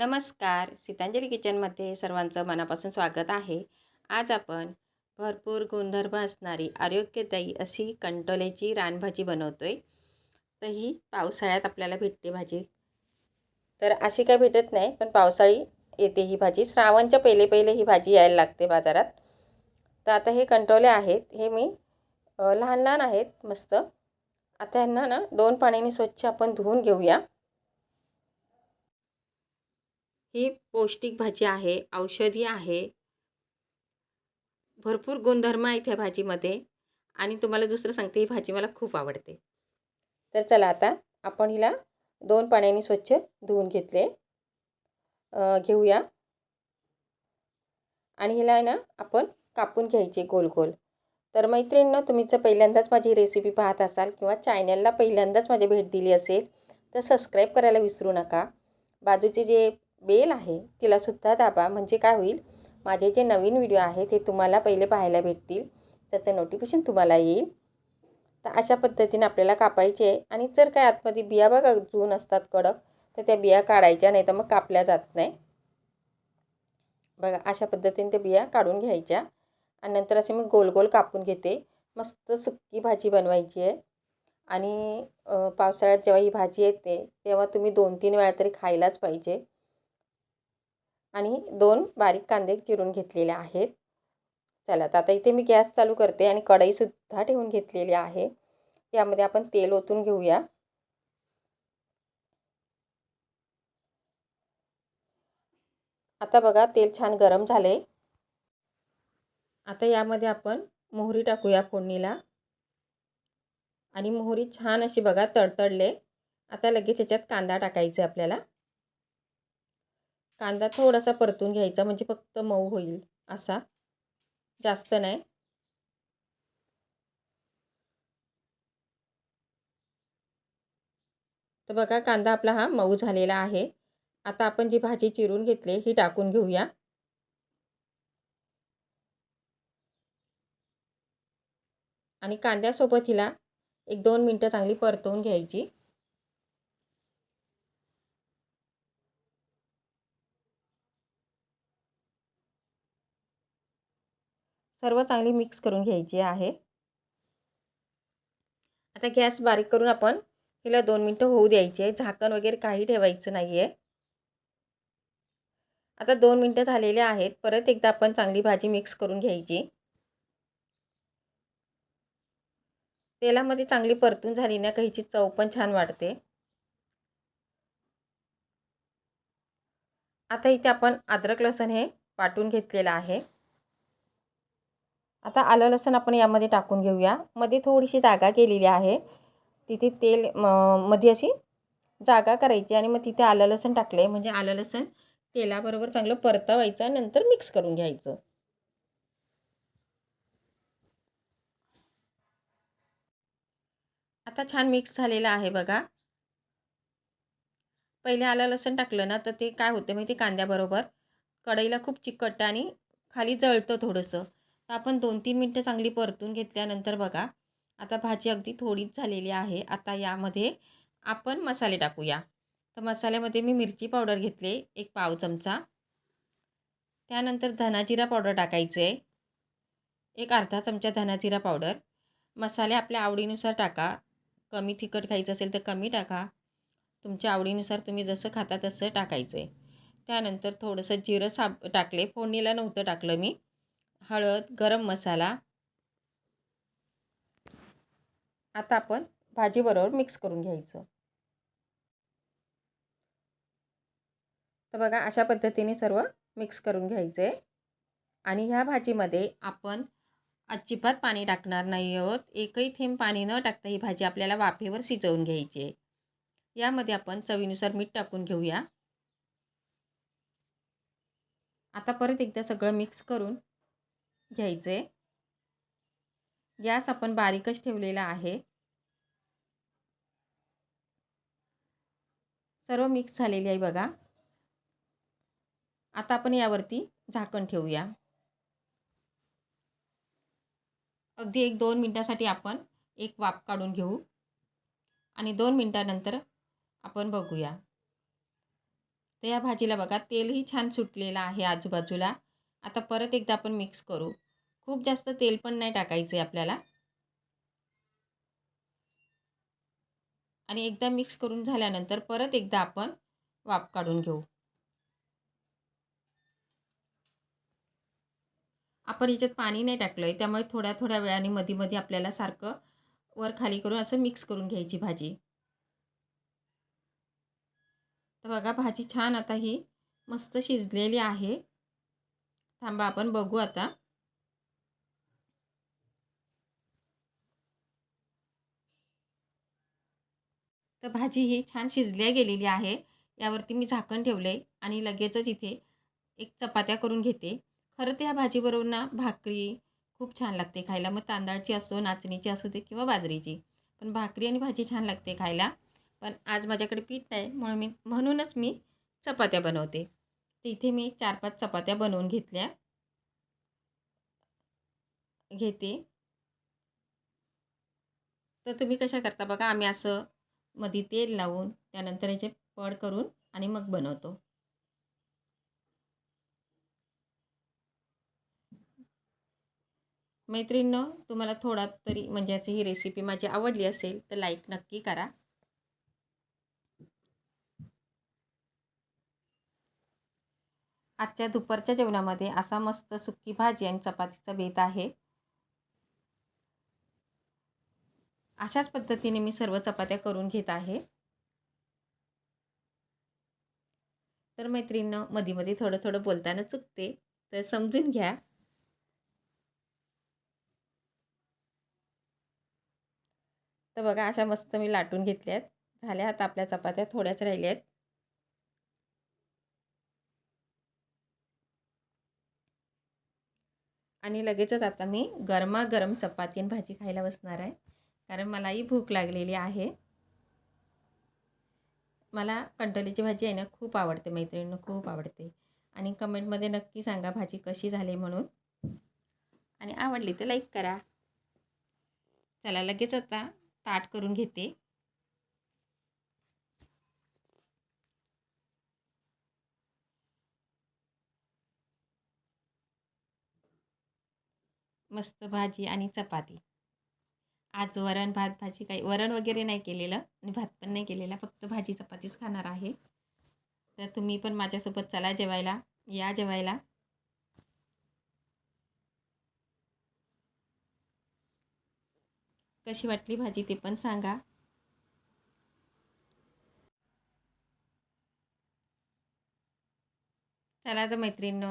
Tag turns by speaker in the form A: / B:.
A: नमस्कार. सीतांजली किचनमध्ये सर्वांचं मनापासून स्वागत आहे. आज आपण भरपूर गुणधर्म असणारी आरोग्यदायी अशी कंटोलेची रानभाजी बनवतो आहे तर ही पावसाळ्यात आपल्याला भेटते भाजी. तर अशी काय भेटत नाही पण पावसाळी येते ही भाजी. श्रावणच्या पहिले पहिले ही भाजी यायला लागते बाजारात. तर आता हे कंटोले आहेत. हे मी लहान लहान आहेत मस्त. आता ह्यांना ना दोन पाण्याने स्वच्छ आपण धुवून घेऊया. ही पौष्टिक भाजी आहे औषधी आहे. भरपूर गुणधर्म आहेत ह्या भाजीमध्ये आणि तुम्हाला दुसरं सांगते ही भाजी मला खूप आवडते. तर चला आता आपण हिला दोन पाण्याने स्वच्छ धुवून घेतले. घेऊया. आणि हिला आहे ना आपण कापून घ्यायचे गोल गोल. तर मैत्रिणींनो तुम्ही जर पहिल्यांदाच माझी रेसिपी पाहत असाल किंवा चॅनलला पहिल्यांदाच माझी भेट दिली असेल तर सबस्क्राईब करायला विसरू नका. बाजूचे जे बेल आहे तिलासुद्धा दाबा. म्हणजे काय होईल माझे जे नवीन व्हिडिओ आहेत ते तुम्हाला पहिले पाहायला भेटतील. त्याचं नोटिफिकेशन तुम्हाला येईल. तर अशा पद्धतीने आपल्याला कापायचे आहे. आणि जर काय आतमध्ये बिया बघा जून असतात कडक तर त्या बिया काढायच्या नाही तर मग कापल्या जात नाही. बघा अशा पद्धतीने त्या बिया काढून घ्यायच्या. आणि नंतर असे मी गोल गोल कापून घेते. मस्त सुक्की भाजी बनवायची आहे. आणि पावसाळ्यात जेव्हा ही भाजी येते तेव्हा तुम्ही दोन तीन वेळा तरी खायलाच पाहिजे. आणि दोन बारीक कांदे चिरून घेतलेले आहेत. चला तर आता इथे मी गॅस चालू करते आणि कढईसुद्धा ठेवून घेतलेली आहे. यामध्ये आपण तेल ओतून घेऊया. आता बघा तेल छान गरम झाले आता यामध्ये आपण मोहरी टाकूया फोडणीला. आणि मोहरी छान अशी बघा तडतडले. आता लगेच याच्यात कांदा टाकायचा आपल्याला. कांदा थोडासा परतून घ्यायचा म्हणजे फक्त मऊ होईल असा. जास्त नाही. तर बघा कांदा आपला हा मऊ झालेला आहे. आता आपण जी भाजी चिरून घेतली ही टाकून घेऊया. आणि कांद्यासोबत हिला एक दोन मिनटं चांगली परतवून घ्यायची. सर्व चांगली मिक्स करून घ्यायची आहे. आता गॅस बारीक करून आपण हिला दोन मिनटं होऊ द्यायची आहे. झाकण वगैरे काही ठेवायचं नाही आहे आता दोन मिनटं झालेले आहेत. परत एकदा आपण चांगली भाजी मिक्स करून घ्यायची. तेलामध्ये चांगली परतून झाली ना काहीची चव पण छान वाढते. आता इथे आपण अद्रक लसण हे वाटून घेतलेलं आहे. आता आलं लसण आपण यामध्ये टाकून घेऊया. मध्ये थोडीशी जागा केलेली आहे. तिथे तेल म मध्ये अशी जागा करायची आणि मग तिथे आलं लसण टाकले म्हणजे आलं लसण तेलाबरोबर चांगलं परतवायचं नंतर मिक्स करून घ्यायचं. आता छान मिक्स झालेलं आहे बघा. पहिले आलं लसण टाकलं ना तर ते काय होते माहिती कांद्याबरोबर. कढईला खूप चिकटतं आणि खाली जळतं थोडंसं. तर आपण दोन तीन मिनटं चांगली परतून घेतल्यानंतर बघा आता भाजी अगदी थोडीच झालेली आहे. आता यामध्ये आपण मसाले टाकूया. तर मसाल्यामध्ये मी मिरची पावडर घेतले एक पाव चमचा. त्यानंतर धनाजिरा पावडर टाकायचं. आहे एक अर्धा चमचा धनाजिरा पावडर. मसाले आपल्या आवडीनुसार टाका. कमी तिखट खायचं असेल तर कमी टाका. तुमच्या आवडीनुसार तुम्ही जसं खाता तसं टाकायचं. आहे त्यानंतर थोडंसं जिरं साब टाकले. फोडणीला नव्हतं टाकलं मी. हळद गरम मसाला. आता आपण भाजीबरोबर मिक्स करून घ्यायचं. तर बघा अशा पद्धतीने सर्व मिक्स करून घ्यायचं. आहे आणि ह्या भाजीमध्ये आपण अजिबात पाणी टाकणार नाही आहोत. एकही थेंब पाणी न टाकता ही भाजी आपल्याला वाफेवर शिजवून घ्यायची आहे. यामध्ये आपण चवीनुसार मीठ टाकून घेऊया. आता परत एकदा सगळं मिक्स करून घ्यायचे. गॅस आपण बारीकच ठेवलेला आहे. सर्व मिक्स झालेली आहे बघा. आता आपण यावरती झाकण ठेवूया. अगदी एक दोन मिनटासाठी आपण एक वाफ काढून घेऊ. आणि दोन मिनटानंतर आपण बघूया. तर या भाजीला बघा तेलही छान सुटलेलं आहे आजूबाजूला. आता परत एकदा आपण मिक्स करू. खूप जास्त तेल पण नाही टाकायचं आहे आपल्याला. आणि एकदा मिक्स करून झाल्यानंतर परत एकदा आपण वाफ काढून घेऊ. आपण याच्यात पाणी नाही टाकलं आहे त्यामुळे थोड्या थोड्या वेळाने मध्ये मध्ये आपल्याला सारखं वर खाली करून असं मिक्स करून घ्यायची भाजी. तर बघा भाजी छान आता ही मस्त शिजलेली आहे. थांबा आपण बघू आता. तर भाजी ही छान शिजल्या गेलेली आहे. यावरती मी झाकण ठेवलं आहे आणि लगेचच इथे एक चपात्या करून घेते. खरं तर ह्या भाजीबरोबर ना भाकरी खूप छान लागते खायला. मग तांदळाची असो नाचणीची असू दे किंवा बाजरीची. पण भाकरी आणि भाजी छान लागते खायला. पण आज माझ्याकडे पीठ नाही म्हणून मी म्हणूनच मी चपात्या बनवते. तर इथे मी चार पाच चपात्या बनवून घेतल्या. घेते. तर तुम्ही कशा करता बघा आम्ही असं मध्ये तेल लावून त्यानंतर याचे पड करून आणि मग बनवतो. मैत्रिणीनं तुम्हाला थोडा तरी म्हणजे याची ही रेसिपी माझी आवडली असेल तर लाईक नक्की करा. आजच्या दुपारच्या जेवणामध्ये असा मस्त सुक्की भाजी आणि चपातीचा बेत आहे. अशाच पद्धतीने मी सर्व चपात्या करून घेत आहे. तर मैत्रिणीनं मध्ये मध्ये थोडं थोडं बोलताना चुकते तर समजून घ्या. तर बघा अशा मस्त मी लाटून घेतल्यात. झाल्या आता आपल्या चपात्या थोड्याच राहिल्या आहेत आणि लगेचच आता मी गरमागरम चपाती आणि भाजी खायला बसणार आहे. कारण मलाही भूक लागलेली आहे. मला कंटोलीची भाजी आहे ना खूप आवडते मैत्रिणींना खूप आवडते. आणि कमेंटमध्ये नक्की सांगा भाजी कशी झाली म्हणून. आणि आवडली तर लाईक करा. चला लगेच आता ताट करून घेते. मस्त भाजी आणि चपाती. आज वरण भात भाजी काही वरण वगैरे नाही केलेलं आणि भात पण नाही केलेला. फक्त भाजी चपातीच खाणार आहे. तर तुम्ही पण माझ्यासोबत चला जेवायला. या जेवायला. कशी वाटली भाजी ते पण सांगा. चला तर मैत्रिणींनो.